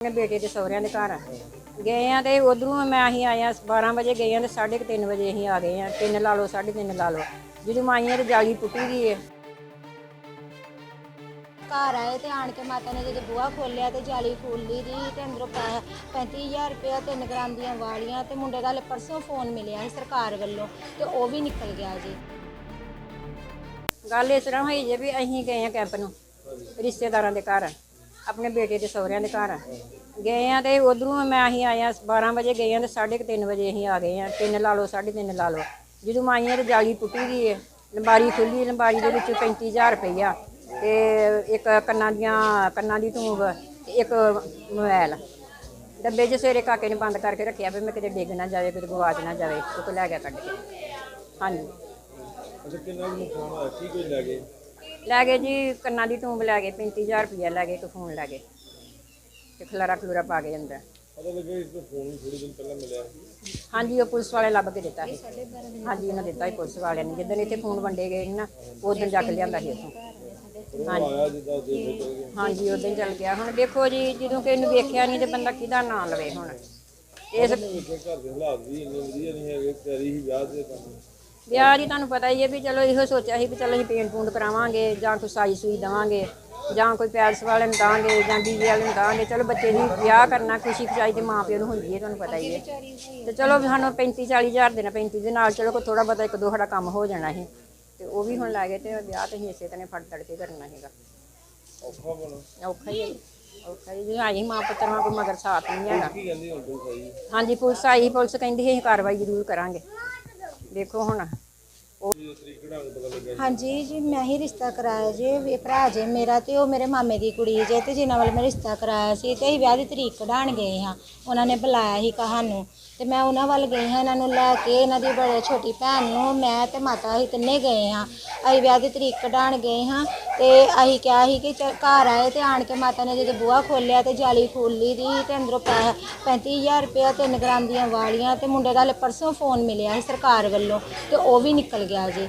ਆਪਣੇ ਬੇਟੇ ਦੇ ਸਹੁਰਿਆਂ ਦੇ ਘਰ ਆ। ਗਏ ਆ ਤੇ ਉਧਰੋਂ ਮੈਂ ਅਸੀਂ ਆਏ ਆ 12 ਵਜੇ ਗਏ ਆ ਤੇ 3:30 ਵਜੇ ਅਸੀਂ ਆ ਗਏ ਆ। 3 ਲਾ ਲਓ 3:30 ਲਾ ਲਓ। ਜਦੋਂ ਮੈਂ ਆਈਆਂ ਤੇ ਜਾਲੀ ਟੁੱਟੀ ਗਈ ਹੈ ਘਰ ਆਏ ਤੇ ਆਣ ਕੇ ਮਾਤਾ ਨੇ ਜਦੋਂ ਬੂਹਾ ਖੋਲਿਆ ਤੇ ਜਾਲੀ ਖੋਲੀ ਦੀ ਤੇ ਅੰਦਰੋਂ ਪੈ- 35000 ਰੁਪਇਆ 3 ਗ੍ਰਾਮ ਦੀਆਂ ਵਾਲੀਆਂ ਤੇ ਮੁੰਡੇ ਦਾ ਹਲੇ ਪਰਸੋਂ ਫੋਨ ਮਿਲਿਆ ਸੀ ਸਰਕਾਰ ਵੱਲੋਂ ਤੇ ਉਹ ਵੀ ਨਿਕਲ ਗਿਆ ਜੀ। ਗੱਲ ਇਸ ਤਰ੍ਹਾਂ ਹੋਈ ਜੇ ਵੀ ਅਸੀਂ ਗਏ ਆ ਕੈਂਪ ਨੂੰ ਰਿਸ਼ਤੇਦਾਰਾਂ ਦੇ ਘਰ। ਆਪਣੇ ਬੇਟੇ ਦੇ ਸਹੁਰਿਆਂ ਦੇ ਘਰ। ਗਏ ਆ ਤੇ ਉਧਰੋਂ ਮੈਂ ਅਸੀਂ ਆਏ 12 ਵਜੇ ਗਏ ਆ ਤੇ 3:30 ਵਜੇ ਅਸੀਂ ਆ ਗਏ ਆ। 3 ਲਾ ਲਓ 3:30 ਲਾ ਲਓ। ਜਦੋਂ ਆਈਆਂ ਤੇ ਜਾਲੀ ਟੁੱਟੀ ਗਈ ਹੈ ਲੰਬਾਰੀ ਖੁੱਲੀ ਲੰਬਾਰੀ ਦੇ ਵਿੱਚ 35000 ਰੁਪਈਆ ਤੇ ਇੱਕ ਕੰਨਾਂ ਦੀਆਂ, ਕੰਨਾਂ ਦੀ ਧੂਬ ਤੇ ਇੱਕ ਮੋਬਾਈਲ ਡੱਬੇ 'ਚ ਸਵੇਰੇ ਕਾਕੇ ਨੇ ਬੰਦ ਕਰਕੇ ਰੱਖਿਆ ਵੀ ਮੈਂ ਕਿਤੇ ਡਿੱਗ ਨਾ ਜਾਵੇ, ਕਿਤੇ ਗਵਾਚ ਨਾ ਜਾਵੇ, ਉਹ ਤੋਂ ਲੈ ਗਿਆ ਕੱਢ ਕੇ। ਹਾਂਜੀ। ਅੱਛਾ, ਕਿੰਨਾ ਨੁਕਸਾਨ ਹੋਇਆ? ਕੀ ਕੋਈ ਲੈ ਗਏ? ਲੈ ਗਏ ਜੀ ਕੰਨਾਂ ਦੀ ਟੂੰਬ ਲੈ ਗਏ 35000 ਰੁਪਇਆ ਲੈ ਗਏ ਇੱਕ ਫੋਨ ਲੈ ਗਏ। ਤੇ ਖਲਾਰਾ ਖਲੂਰਾ ਪਾ ਕੇ ਅੰਦਰ ਪਤਾ ਲੱਗਾ ਇਸ ਤੋਂ ਫੋਨ ਥੋੜੀ ਦਿਨ ਪਹਿਲਾਂ ਮਿਲਿਆ ਹਾਂਜੀ ਉਹ ਪੁਲਿਸ ਵਾਲੇ ਲੱਭ ਕੇ ਦਿੱਤਾ ਸੀ। ਹਾਂਜੀ ਉਹਨਾਂ ਦਿੱਤਾ ਸੀ ਪੁਲਿਸ ਵਾਲਿਆਂ ਨੇ। ਜਿੱਦਣ ਇੱਥੇ ਫੋਨ ਵੰਡੇ ਗਏ ਸੀ ਨਾ ਉਦੋਂ ਜਾ ਕੇ ਲਿਆਂਦਾ ਸੀ ਉੱਥੋਂ ਉਹ ਆਇਆ ਜਿੱਦਾਂ ਦੇ ਦੇ ਚਲ ਗਏ। ਹਾਂਜੀ ਉਦੋਂ ਚੱਲ ਗਿਆ। ਹੁਣ ਦੇਖੋ ਜੀ ਜਦੋਂ ਕਿ ਇਹਨੂੰ ਵੇਖਿਆ ਨਹੀਂ ਤੇ ਬੰਦਾ ਕਿਹਦਾ ਨਾਂ ਲਵੇ ਹੁਣ। ਇਸ ਘਰ ਦੇ ਹਾਲਾਤ ਵੀ ਇੰਨੇ ਵਧੀਆ ਨਹੀਂ ਹੈਗੇ ਤਿਆਰੀ ਹੀ ਵਿਆਹ ਦੇ ਤਾਂ ਵਿਆਹ ਦੀ ਤੁਹਾਨੂੰ ਪਤਾ ਹੀ ਹੈ ਵੀ ਚਲੋ ਇਹੋ ਸੋਚਿਆ ਸੀ ਵੀ ਚਲੋ ਅਸੀਂ ਪੇਂਟ ਪੂੰਟ ਕਰਾਵਾਂਗੇ ਜਾਂ ਕੋਈ ਸਾਈ ਸੂਈ ਦੇਵਾਂਗੇ ਜਾਂ ਕੋਈ ਪੈਲਸ ਵਾਲੇ ਨੂੰ ਦਾਂਗੇ ਜਾਂ ਡੀਜੇ ਵਾਲੇ ਨੂੰ ਦਾਂਗੇ ਚਲੋ ਬੱਚੇ ਦੀ ਵਿਆਹ ਕਰਨਾ ਖੁਸ਼ੀ ਖੁਸ਼ਾਈ ਤੇ ਮਾਂ ਪਿਓ ਨੂੰ ਹੁੰਦੀ ਹੈ ਤੁਹਾਨੂੰ ਪਤਾ ਹੀ ਹੈ। ਤੇ ਚਲੋ ਵੀ ਸਾਨੂੰ 35 40 ਹਜ਼ਾਰ ਦੇਣਾ 35 ਦੇ ਨਾਲ ਚਲੋ ਕੋਈ ਥੋੜਾ ਬਹੁਤਾ ਇੱਕ ਦੋ ਸਾਡਾ ਕੰਮ ਹੋ ਜਾਣਾ ਸੀ। ਤੇ ਉਹ ਵੀ ਹੁਣ ਲੱਗੇ ਤੇ ਵਿਆਹ ਤੇ ਅਸੀਂ ਇਸੇ ਤਰ੍ਹਾਂ ਫੜ ਤੜ ਕੇ ਕਰਨਾ ਹੈਗਾ ਔਖਾ ਬਣਾ ਔਖਾ ਹੀ ਹੈ ਜੀ, ਔਖਾ ਹੀ ਜਦੋਂ ਆਈ ਮਾਂ ਪੁੱਤਰ ਨਾਲ ਕੋਈ ਮਗਰ ਸਾਥ ਨਹੀਂ ਹੈਗਾ। ਕੀ ਹਾਂਜੀ ਪੁਲਿਸ ਆਈ ਪੁਲਿਸ ਕਹਿੰਦੀ ਅਸੀਂ ਕਾਰਵਾਈ ਜ਼ਰੂਰ ਕਰਾਂਗੇ। ਦੇਖੋ ਹੁਣ। ਹਾਂਜੀ ਜੀ ਮੈਂ ਹੀ ਰਿਸ਼ਤਾ ਕਰਾਇਆ ਜੀ। ਵੀ ਭਰਾ ਜੇ ਮੇਰਾ ਤੇ ਉਹ ਮੇਰੇ ਮਾਮੇ ਦੀ ਕੁੜੀ ਜੇ ਤੇ ਜਿਨ੍ਹਾਂ ਵੱਲ ਮੈਂ ਰਿਸ਼ਤਾ ਕਰਾਇਆ ਸੀ ਤੇ ਅਸੀਂ ਵਿਆਹ ਦੀ ਤਰੀਕ ਕਢਾਣ ਗਏ ਹਾਂ। ਉਹਨਾਂ ਨੇ ਬੁਲਾਇਆ ਸੀ ਕਹਾਨੂੰ। ਤੇ ਮੈਂ ਉਹਨਾਂ ਵੱਲ ਗਈ ਹਾਂ, ਇਹਨਾਂ ਨੂੰ ਲੈ ਕੇ ਇਹਨਾਂ ਦੀ ਬੜੇ ਛੋਟੀ ਭੈਣ ਨੂੰ, ਮੈਂ ਤੇ ਮਾਤਾ ਅਸੀਂ ਤਿੰਨੇ ਗਏ ਹਾਂ। ਅਸੀਂ ਵਿਆਹ ਦੀ ਤਰੀਕ ਕਢਾਣ ਗਏ ਹਾਂ ਤੇ ਅਸੀਂ ਕਿਹਾ ਸੀ ਕਿ ਚੱਲ ਘਰ ਆਏ ਤੇ ਆਣ ਕੇ ਮਾਤਾ ਨੇ ਜਦੋਂ ਬੂਹਾ ਖੋਲਿਆ ਤੇ ਜਾਲੀ ਖੋਲ੍ਹੀ ਦੀ ਤੇ ਅੰਦਰੋਂ ਪੈ 35000 ਰੁਪਇਆ ਤਿੰਨ ਗ੍ਰਾਮ ਦੀਆਂ ਵਾਲੀਆਂ ਤੇ ਮੁੰਡੇ ਦਾ ਹਲੇ ਪਰਸੋਂ ਫੋਨ ਮਿਲਿਆ ਸੀ ਸਰਕਾਰ ਵੱਲੋਂ ਤੇ ਉਹ ਵੀ ਨਿਕਲ ਗਿਆ ਜੀ।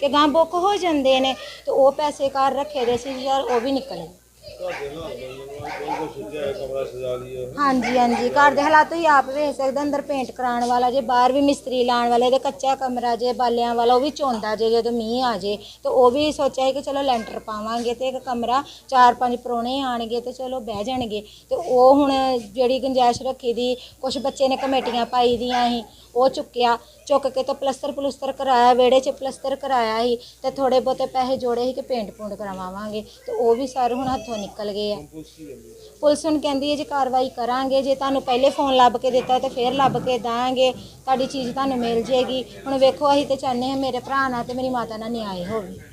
ਕਿ ਗਾਂ ਬੁੱਕ ਹੋ ਜਾਂਦੇ ਨੇ ਤੇ ਉਹ ਪੈਸੇ ਘਰ ਰੱਖੇ ਦੇ ਸੀ ਯਾਰ ਉਹ ਵੀ ਨਿਕਲੇ। ਨੂੰ ਹੈ, ਹਾਂਜੀ ਹਾਂਜੀ। ਘਰ ਦੇ ਹਾਲਾਤ ਤੁਸੀਂ ਆਪ ਵੇਖ ਸਕਦੇ ਅੰਦਰ ਪੇਂਟ ਕਰਾਉਣ ਵਾਲਾ ਜੇ ਬਾਹਰ ਵੀ ਮਿਸਤਰੀ ਲਾਉਣ ਵਾਲੇ ਤੇ ਕੱਚਾ ਕਮਰਾ ਜੇ ਬਾਲਿਆਂ ਵਾਲਾ ਉਹ ਵੀ ਚੋਂਦਾ ਜੇ ਜਦੋਂ ਮੀਂਹ ਆ ਜੇ ਤੇ ਉਹ ਵੀ ਸੋਚਿਆ ਕਿ ਚਲੋ ਲੈਂਟਰ ਪਾਵਾਂਗੇ ਤੇ ਇੱਕ ਕਮਰਾ ਚਾਰ ਪੰਜ ਪਰੋਣੇ ਆਣਗੇ ਤੇ ਚਲੋ ਬਹਿ ਜਾਣਗੇ। ਤੇ ਉਹ ਹੁਣ ਜਿਹੜੀ ਗੁੰਜਾਇਸ਼ ਰੱਖੀ ਦੀ ਕੁਝ ਬੱਚੇ ਨੇ ਕਮੇਟੀਆਂ ਪਾਈ ਦੀਆਂ ਸੀ ਉਹ ਚੁੱਕਿਆ। ਚੁੱਕ ਕੇ ਤਾਂ ਪਲਸਤਰ ਪਲੁਸਤਰ ਕਰਾਇਆ, ਵਿਹੜੇ 'ਚ ਪਲਸਤਰ ਕਰਾਇਆ ਸੀ ਤੇ ਥੋੜੇ ਬਹੁਤੇ ਪੈਸੇ ਜੋੜੇ ਸੀ ਕਿ ਪੇਂਟ ਪੂੰਟ ਕਰਵਾਵਾਂਗੇ। ਤੇ ਉਹ ਵੀ ਸਾਰੇ ਹੁਣ ਹੱਥੋਂ ਨਿਕਲ ਗਏ ਆ। ਪੁਲਿਸ ਪੁਲਿਸ ਹੁਣ ਕਹਿੰਦੀ ਹੈ ਜੇ ਕਾਰਵਾਈ ਕਰਾਂਗੇ, ਜੇ ਤੁਹਾਨੂੰ ਪਹਿਲੇ ਫੋਨ ਲੱਭ ਕੇ ਦਿੱਤਾ ਤੇ ਫੇਰ ਲੱਭ ਕੇ ਦਾਂਗੇ, ਤੁਹਾਡੀ ਚੀਜ਼ ਤੁਹਾਨੂੰ ਮਿਲ ਜੇਗੀ। ਹੁਣ ਵੇਖੋ ਅਸੀਂ ਤੇ ਚਾਹੁੰਦੇ ਹਾਂ ਮੇਰੇ ਭਰਾ ਨਾਲ ਤੇ ਮੇਰੀ ਮਾਤਾ ਨਾਲ ਨਿਆਂ ਹੋਵੇ।